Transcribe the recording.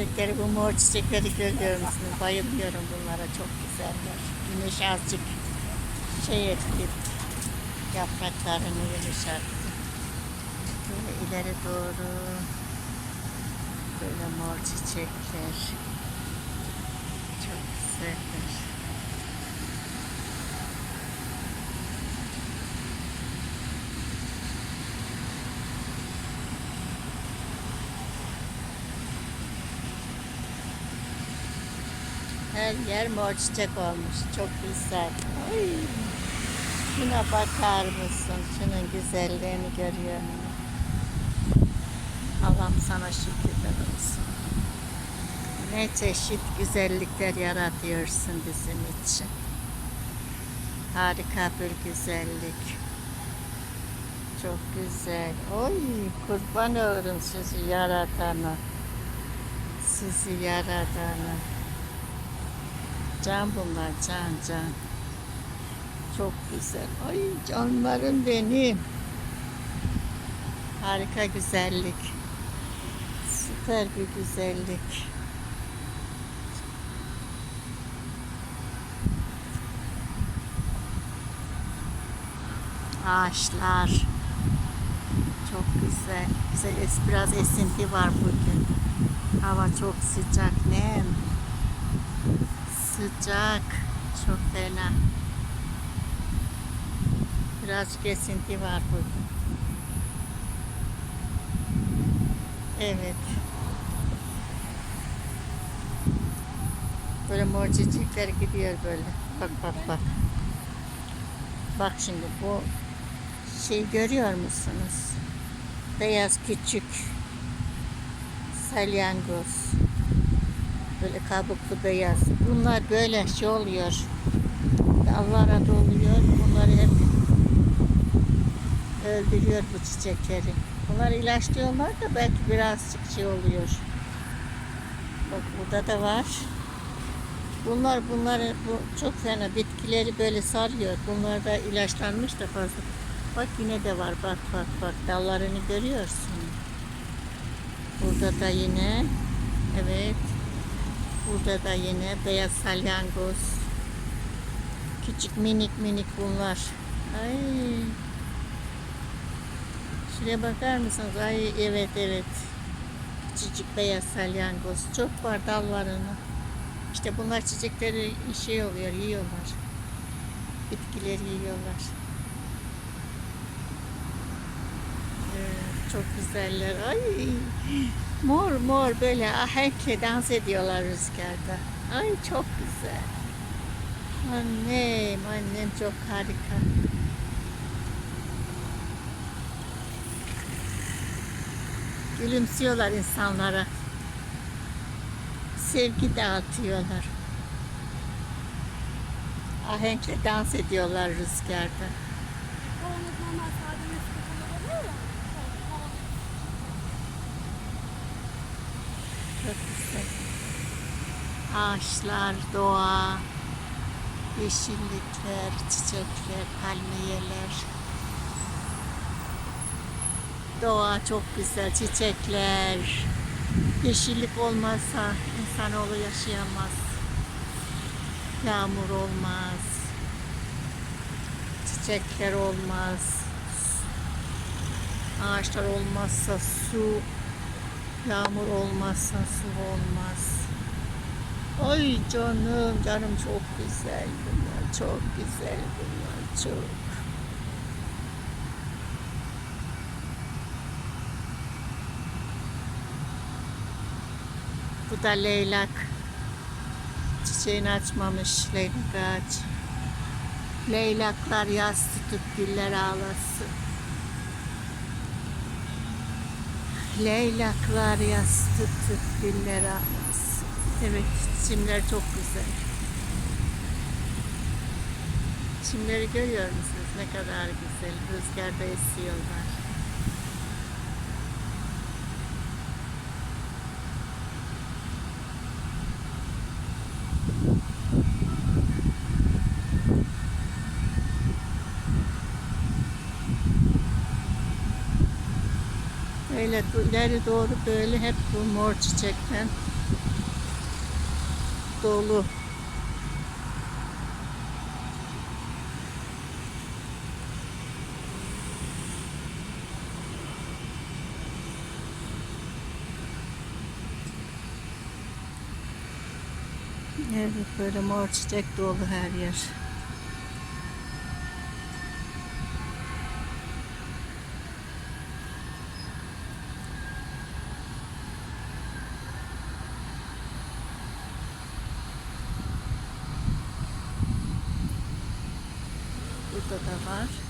çiçekleri, bu mor çiçekleri görüyor musunuz? Bayılıyorum bunlara, çok güzeller. Güneş azıcık şey etti, yapraklarını yumuşattı. Böyle ileri doğru böyle mor çiçekler. Çok güzeller. Her yer mor çiçek olmuş. Çok güzel. Ay. Şuna bakar mısın? Şunun güzelliğini görüyor musun? Allah'ım sana şükürler olsun. Ne çeşit güzellikler yaratıyorsun bizim için. Harika bir güzellik. Çok güzel. Oy kurban olurum sizi yaratana. Sizi yaratana. Can bunlar can can. Çok güzel. Ay canlarım benim. Harika güzellik. Süper bir güzellik. Ağaçlar. Çok güzel. Güzel biraz esinti var bugün. Hava çok sıcak. Nem. Sıcak. Çok fena. Birazcık esinti var bugün. Evet. Böyle mor çiçekler gidiyor böyle. Bak bak bak. Bak şimdi bu şey görüyor musunuz? Beyaz küçük salyangoz. Böyle kabuklu beyaz. Bunlar böyle şey oluyor. Dallara doluyor. Bunları hep öldürüyor bu çiçekleri. Bunlar ilaçlıyorlar da belki birazcık şey oluyor. Bak burada da var. Bunlar bunları bu çok fena bitkileri böyle sarıyor. Bunlar da ilaçlanmış da fazla. Bak yine de var. Bak bak bak dallarını görüyorsun. Burada da yine evet. Burada da yine beyaz salyangoz. Küçük minik minik bunlar. Ay. Şuraya bakar mısınız? Ay evet evet. Küçücük beyaz salyangoz. Çok var dallarını. İşte bunlar çiçekleri şey oluyor, yiyorlar. Bitkileri yiyorlar. Evet, çok güzeller. Ay mor mor böyle ahenkle dans ediyorlar rüzgarda. Ay çok güzel. Annem, annem çok harika. Gülümsüyorlar insanlara. Sevgi dağıtıyorlar. Ahenkle dans ediyorlar rüzgarda. Havanız normal sade mesut oluyor ya. Güzel. Ağaçlar, doğa, yeşillikler, çiçekler, palmiyeler. Doğa çok güzel, çiçekler. Yeşillik olmazsa insanoğlu yaşayamaz. Yağmur olmaz. Çiçekler olmaz. Ağaçlar olmazsa su Yağmur olmazsa su olmaz. Ay canım, canım çok güzel bunlar, çok güzel bunlar, çok. Bu da leylak. Çiçeğini açmamış leylak ağaç. Leylaklar yaz tutup güller ağlasın. Leylaklar yaz tutup güller ağlasın. Evet, çimler çok güzel. Çimleri görüyor musunuz? Ne kadar güzel. Rüzgarda esiyorlar. Öyle ileri doğru böyle hep bu mor çiçekten dolu. Evet böyle mor çiçek dolu her yer. Burada da var.